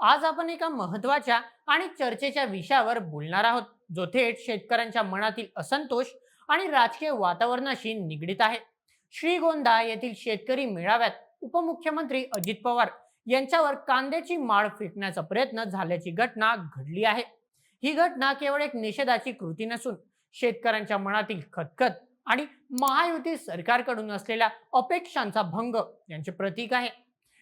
आज आपण एका महत्त्वाच्या आणि चर्चेच्या विषयावर बोलणार आहोत जो थेट शेतकऱ्यांच्या मनातील असंतोष आणि राजकीय वातावरणाशी निगडीत आहे. श्रीगोंदा येथील शेतकरी मेळाव्यात उपमुख्यमंत्री अजित पवार यांच्यावर कांद्याची माळ फेकण्याचा प्रयत्न झाल्याची घटना घडली आहे. ही घटना केवळ एक निषेधाची कृती नसून शेतकऱ्यांच्या मनातील खतखत आणि महायुती सरकारकडून असलेल्या अपेक्षांचा भंग यांचे प्रतीक आहे.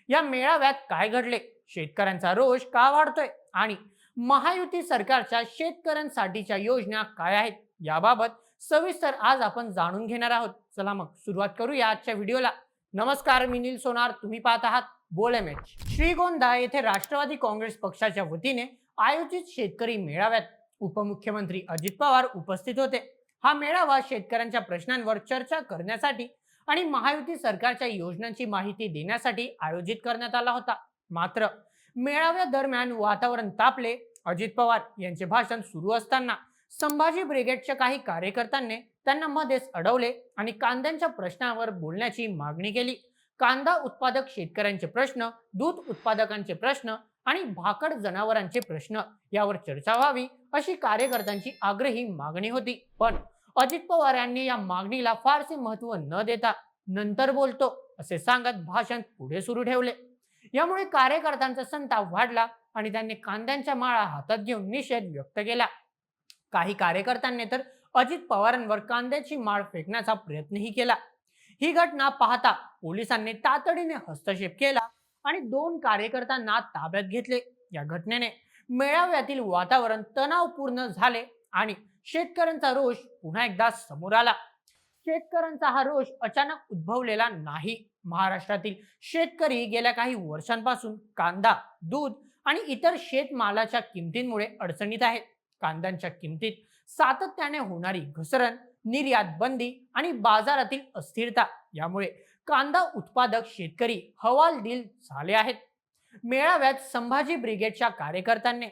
या मेळाव्यात काय घडले? शेतकऱ्यांचा रोष का वाढतोय? आणि महायुती सरकारच्या शेतकऱ्यांसाठीच्या योजना काय आहेत? याबाबत सविस्तर आज आपण जाणून घेणार आहोत. चला मग सुरुवात करूया आजच्या व्हिडिओला. नमस्कार मी नील सोनार. तुम्ही पाहत आहात बोलेमेच श्रीगोंदा येथे राष्ट्रवादी काँग्रेस पक्षाच्या वतीने आयोजित शेतकरी मेळाव्यात उपमुख्यमंत्री अजित पवार उपस्थित होते. हा मेळावा शेतकऱ्यांच्या प्रश्नांवर चर्चा करण्यासाठी आणि महायुती सरकारच्या योजनांची माहिती देण्यासाठी आयोजित करण्यात आला होता. मात्र मेळाव्या दरम्यान वातावरण तापले. अजित पवार यांचे भाषण सुरू असताना संभाजी ब्रिगेडच्या काही कार्यकर्त्यांनी त्यांना मध्येच अडवले आणि कांद्यांच्या प्रश्नावर बोलण्याची मागणी केली. कांदा उत्पादक शेतकऱ्यांचे प्रश्न दूध उत्पादकांचे प्रश्न आणि भाकड जनावरांचे प्रश्न यावर चर्चा व्हावी अशी कार्यकर्त्यांची आग्रही मागणी होती. पण अजित पवार यांनी या मागणीला फारसे महत्त्व न देता नंतर बोलतो असे सांगत भाषण पुढे सुरू ठेवले. यामुळे कार्यकर्त्यांचा संताप वाढला आणि त्यांनी कांद्यांच्या माळा हातात घेऊन निषेध व्यक्त केला. काही कार्यकर्त्यांनी तर अजित पवारांवर कांद्याची माळ फेकण्याचा प्रयत्नही केला. ही घटना पाहता पोलिसांनी तातडीने हस्तक्षेप केला आणि दोन कार्यकर्त्यांना ताब्यात घेतले. या घटनेने मेळाव्यातील वातावरण तणावपूर्ण झाले आणि शेतकऱ्यांचा रोष पुन्हा एकदा समोर आला. शेतकऱ्यांचा हा रोष अचानक उद्भवलेला नाही. महाराष्ट्रातील शेतकरी गेल्या काही वर्षांपासून कांदा दूध आणि इतर शेतमालाच्या किमतींमुळे अडचणीत आहेत. कांद्यांच्या किमतीत सातत्याने होणारी घसरण निर्यात बंदी आणि बाजारातील अस्थिरता यामुळे कांदा उत्पादक शेतकरी हवालदिल झाले आहेत. मेळाव्यात संभाजी ब्रिगेडच्या कार्यकर्त्यांनी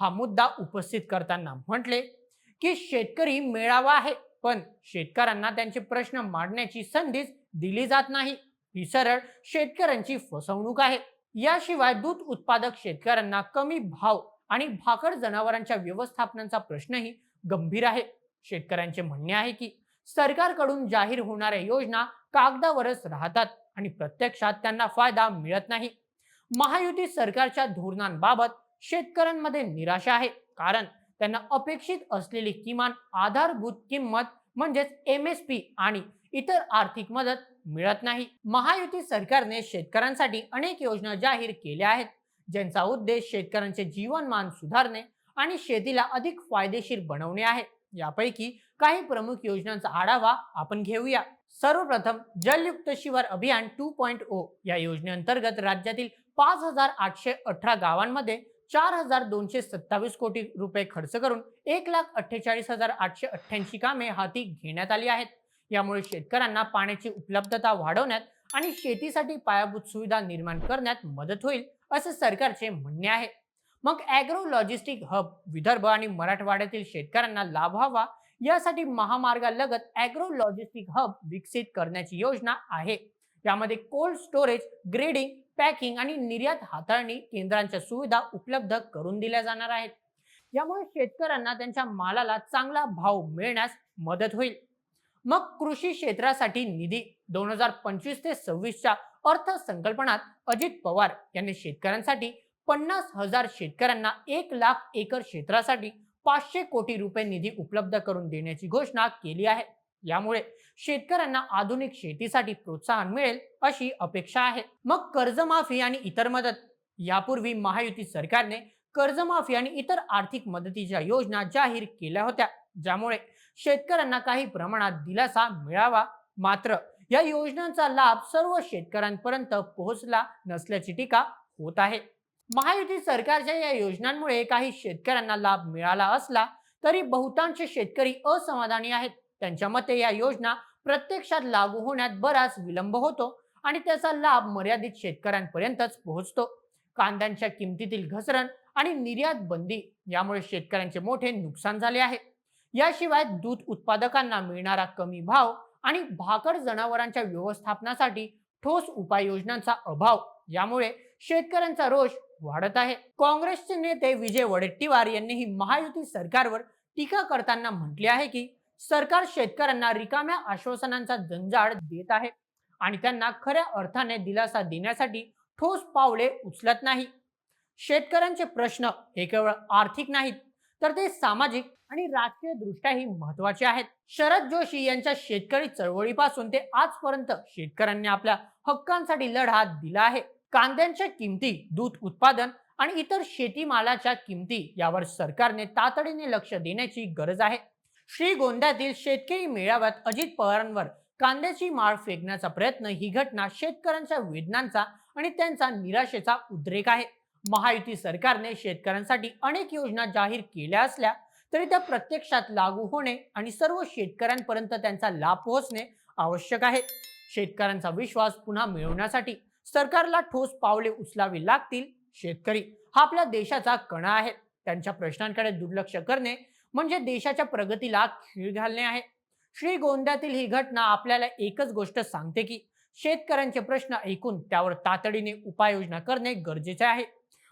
हा मुद्दा उपस्थित करताना म्हटले की शेतकरी मेळावा आहे पण शेतकऱ्यांना त्यांचे प्रश्न मांडण्याची संधीच दिली जात नाही. ही सरळ शेतकऱ्यांची फसवणूक आहे. याशिवाय दूध उत्पादक शेतकऱ्यांना कमी भाव आणि भाकड जनावरांच्या व्यवस्थापनाचा प्रश्नही गंभीर आहे. शेतकऱ्यांचे म्हणणे आहे की सरकारकडून जाहीर होणाऱ्या योजना कागदावरच राहतात आणि प्रत्यक्षात त्यांना फायदा मिळत नाही. महायुती सरकारच्या धोरणांबाबत शेतकऱ्यांमध्ये निराशा आहे. कारण त्यांना अपेक्षित असलेली किमान आधारभूत किंमत म्हणजेच एम एस पी आणि इतर आर्थिक मदत मिळत नाही. महायुती सरकारने शेतकऱ्यांसाठी अनेक योजना जाहीर केल्या आहेत ज्यांचा उद्देश शेतकऱ्यांचे जीवनमान सुधारणे आणि शेतीला अधिक फायदेशीर बनवणे आहे. यापैकी काही प्रमुख योजनांचा आढावा आपण घेऊया. सर्वप्रथम जलयुक्त शिवार अभियान टू पॉइंट ओ या योजनेअंतर्गत राज्यातील पाच हजार आठशे अठरा गावांमध्ये चार हजार दोनशे सत्तावीस कोटी रुपये खर्च करून एक लाख अठ्ठेचाळीस हजार आठशे अठ्ठ्याऐंशी कामे हाती घेण्यात आली आहेत. यामुळे शेतकऱ्यांना पाण्याची उपलब्धता वाढवण्यात आणि शेतीसाठी पायाभूत सुविधा निर्माण करण्यात मदत होईल असे सरकारचे म्हणणे आहे. मग ॲग्रो लॉजिस्टिक हब विदर्भ आणि मराठवाड्यातील शेतकऱ्यांना लाभ व्हावा यासाठी महामार्गालगत ॲग्रो लॉजिस्टिक हब विकसित करण्याची योजना आहे. यामध्ये कोल्ड स्टोरेज ग्रेडिंग पॅकिंग आणि निर्यात हाताळणी केंद्रांच्या सुविधा उपलब्ध करून दिल्या जाणार आहेत. यामुळे शेतकऱ्यांना त्यांच्या मालाला चांगला भाव मिळण्यास मदत होईल. मग कृषी क्षेत्रासाठी निधी दोन हजार पंचवीस ते सव्वीसच्या अर्थसंकल्पनात अजित पवार यांनी शेतकऱ्यांसाठी पन्नास हजार शेतकऱ्यांना एक लाख एकर क्षेत्रासाठी पाचशे कोटी रुपये निधी उपलब्ध करून देण्याची घोषणा केली आहे. यामुळे शेतकऱ्यांना आधुनिक शेतीसाठी प्रोत्साहन मिळेल अशी अपेक्षा आहे. मग कर्जमाफी आणि इतर मदत यापूर्वी महायुती सरकारने कर्जमाफी आणि इतर आर्थिक मदतीच्या योजना जाहीर केल्या होत्या ज्यामुळे शेतकऱ्यांना काही प्रमाणात दिलासा मिळावा. मात्र या योजनांचा लाभ सर्व शेतकऱ्यांपर्यंत पोहोचला नसल्याची टीका होत आहे. महायुती सरकारच्या या योजनांमुळे काही शेतकऱ्यांना लाभ मिळाला असला तरी बहुतांश शेतकरी असमाधानी आहेत. त्यांच्या मते या योजना प्रत्यक्षात लागू होण्यात बराच विलंब होतो आणि त्याचा लाभ मर्यादित शेतकऱ्यांपर्यंतच पोहोचतो. कांद्यांच्या किमतीतील घसरण आणि निर्यात बंदी यामुळे शेतकऱ्यांचे मोठे नुकसान झाले आहे. याशिवाय दूध उत्पादकांना मिळणारा कमी भाव आणि भाकड जनावरांच्या व्यवस्थापनासाठी ठोस उपाययोजनांचा अभाव यामुळे शेतकऱ्यांचा रोष वाढत आहे. काँग्रेसचे नेते विजय वडेट्टीवार यांनीही महायुती सरकारवर टीका करताना म्हटले आहे की सरकार शेतकऱ्यांना रिकाम्या आश्वासनांचा जंजाळ देत आहे आणि त्यांना खऱ्या अर्थाने दिलासा देण्यासाठी ठोस पावले उचलत नाही. शेतकऱ्यांचे प्रश्न हे केवळ आर्थिक नाहीत तर ते सामाजिक आणि राजकीय दृष्ट्याही महत्त्वाचे आहेत. शरद जोशी यांच्या शेतकरी चळवळीपासून ते आजपर्यंत शेतकऱ्यांनी आपल्या हक्कांसाठी लढा दिला आहे. कांद्यांच्या किमती दूध उत्पादन आणि इतर शेतीमालाच्या किमती यावर सरकारने तातडीने लक्ष देण्याची गरज आहे. श्रीगोंद्यातील शेतकरी मेळाव्यात अजित पवारांवर कांद्याची माळ फेकण्याचा प्रयत्न ही घटना शेतकऱ्यांच्या वेदनांचा आणि त्यांचा निराशेचा उद्रेक आहे. महायुती सरकारने शेतकऱ्यांसाठी अनेक योजना जाहीर केल्या असल्या तरी त्या प्रत्यक्षात लागू होणे आणि सर्व शेतकऱ्यांपर्यंत त्यांचा लाभ पोहोचणे आवश्यक आहे. शेतकऱ्यांचा विश्वास पुन्हा मिळवण्यासाठी सरकारला ठोस पावले उचलावी लागतील शेतकरी. हा आपल्या देशाचा कणा आहे. त्यांच्या प्रश्नांकडे दुर्लक्ष करणे म्हणजे देशाच्या प्रगतीला खीळ घालणे आहे. श्रीगोंद्यातील ही घटना आपल्याला एकच गोष्ट सांगते की शेतकऱ्यांचे प्रश्न ऐकून त्यावर तातडीने उपाययोजना करणे गरजेचे आहे.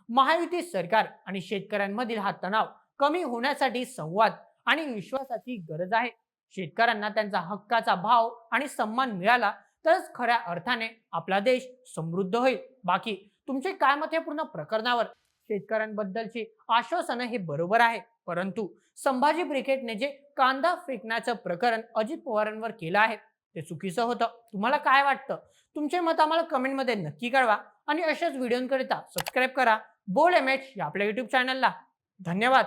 महायुती सरकार आणि शेतकऱ्यांमधील हा तणाव कमी होण्यासाठी संवाद आणि विश्वासाची गरज आहे. शेतकऱ्यांना त्यांचा हक्काचा भाव आणि सन्मान मिळाला तरच खऱ्या अर्थाने आपला देश समृद्ध होईल. बाकी तुमचे काय मत आहे पूर्ण प्रकरणावर? शेतकऱ्यांबद्दलचे आश्वासन हे बरोबर आहे. परंतु संभाजी ब्रिगेडने जे कांदा फेकण्याचं प्रकरण अजित पवारांवर केलं आहे ते चुकीचं होतं. तुम्हाला काय वाटतं? तुमचे मत आम्हाला कमेंटमध्ये नक्की कळवा आणि अशाच व्हिडिओंकरिता सबस्क्राईब करा. बोल एम एच या आपल्या युट्यूब चॅनलला धन्यवाद.